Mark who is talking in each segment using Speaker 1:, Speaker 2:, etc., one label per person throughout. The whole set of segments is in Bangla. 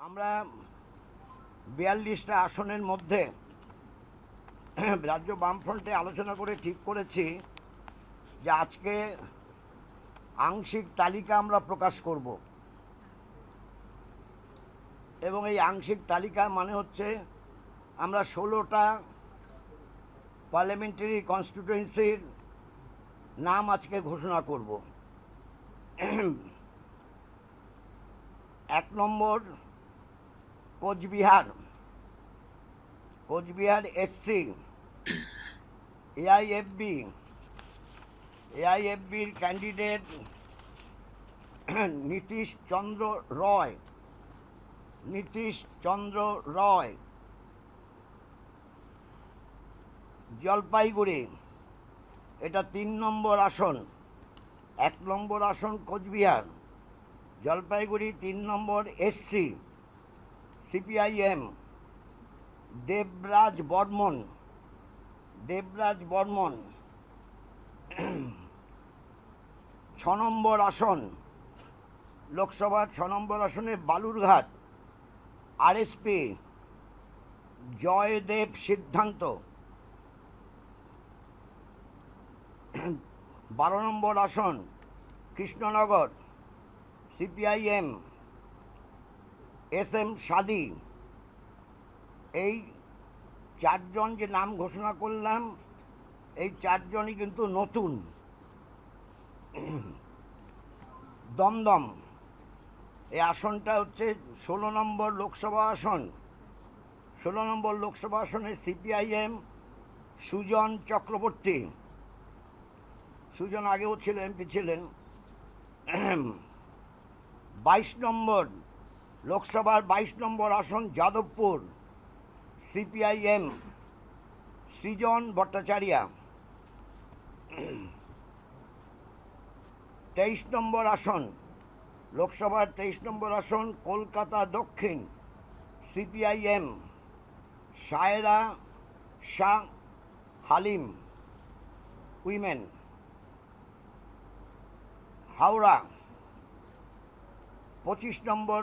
Speaker 1: আমরা বিয়াল্লিশটা আসনের মধ্যে রাজ্য বামফ্রন্টে আলোচনা করে ঠিক করেছি যে আজকে আংশিক তালিকা আমরা প্রকাশ করব। এবং এই আংশিক তালিকা মানে হচ্ছে আমরা ষোলোটা পার্লামেন্টারি কনস্টিটুয়েন্সির নাম আজকে ঘোষণা করব। এক নম্বর কোচবিহার কোচবিহার এসসি, এআইএফবি, এআইএফবির ক্যান্ডিডেট নীতিশ চন্দ্র রয়, নীতিশ চন্দ্র রয়, জলপাইগুড়ি, এটা তিন নম্বর আসন, এক নম্বর আসন কোচবিহার, জলপাইগুড়ি তিন নম্বর এসসি। সিপিআইএম দেবরাজ বর্মন দেবরাজ বর্মন ছ নম্বর আসন, লোকসভার ছ নম্বর আসনে বালুরঘাট আরএসপি জয়দেব সিদ্ধান্ত। বারো নম্বর আসন, Krishnanagar CPIM S M Sadi. এই চারজন যে নাম ঘোষণা করলাম, এই চারজনই কিন্তু নতুন। দমদম, এই আসনটা হচ্ছে ষোলো নম্বর লোকসভা আসন। ষোলো নম্বর লোকসভা আসনে সিপিআইএম সুজন চক্রবর্তী। সুজন আগেও ছিল, এমপি ছিলেন। বাইশ নম্বর লোকসভার বাইশ নম্বর আসন যাদবপুর, সিপিআইএম, সৃজন ভট্টাচার্যা। তেইশ নম্বর আসন, লোকসভার তেইশ নম্বর আসন, কলকাতা দক্ষিণ, সিপিআইএম, সায়রা শাহ হালিম, উইমেন। হাওড়া, পঁচিশ নম্বর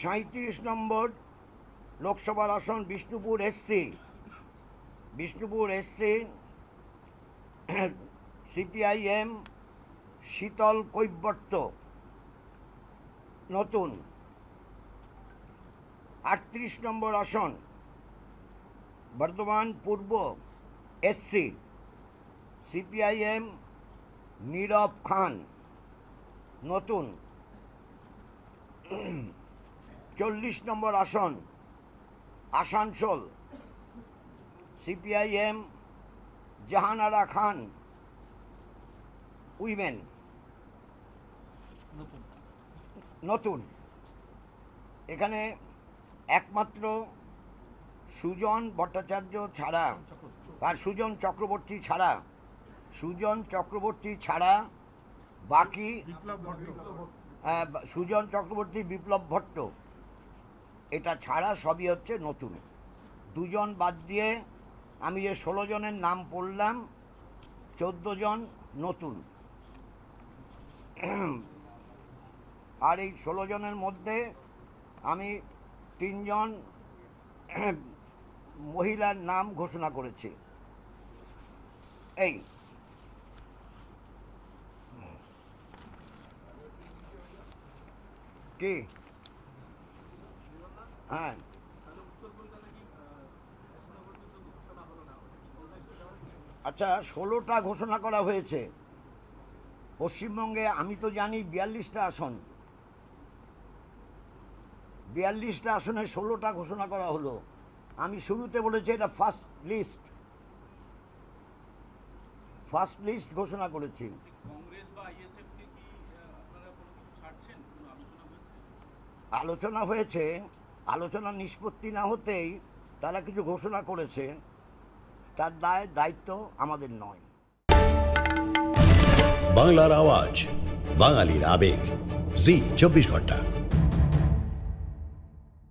Speaker 1: সাঁত্রিশ নম্বর লোকসভার আসন Bishnupur SC Bishnupur SC CPIM Sheetal Kaibarta, নতুন। আটত্রিশ নম্বর আসন বর্ধমান পূর্ব এসসি সিপিআইএম নীরব খান, নতুন। চল্লিশ নম্বর আসন Asansol. CPIM Jahanara Khan women. নতুন। এখানে একমাত্র সুজন ভট্টাচার্য ছাড়া আর সুজন চক্রবর্তী ছাড়া সুজন চক্রবর্তী ছাড়া বাকি সুজন চক্রবর্তী বিপ্লব ভট্ট। এটা ছাড়া সবই হচ্ছে নতুন। দুজন বাদ দিয়ে আমি যে ষোলো জনের নাম পড়লাম, চোদ্দ জন নতুন। আর এই ষোলো জনের মধ্যে আমি তিনজন মহিলার নাম ঘোষণা করেছি। এই। কি? হ্যাঁ। আচ্ছা ষোলোটা ঘোষণা করা হয়েছে। পশ্চিমবঙ্গে আমি তো জানি বিয়াল্লিশটা আসন। বিয়াল্লিশটা আসনে ষোলোটা ঘোষণা করা হলো। আমি শুরুতে বলেছি এটা ফার্স্ট লিস্ট ফার্স্ট লিস্ট ঘোষণা করেছি।
Speaker 2: আলোচনা হয়েছে।
Speaker 1: আলোচনা নিষ্পত্তি না হতেই তারা কিছু ঘোষণা করেছে। তার দায়, দায়িত্ব আমাদের নয়।
Speaker 3: বাংলার আওয়াজ, বাঙালির আবেগ। জি, চব্বিশ ঘণ্টা।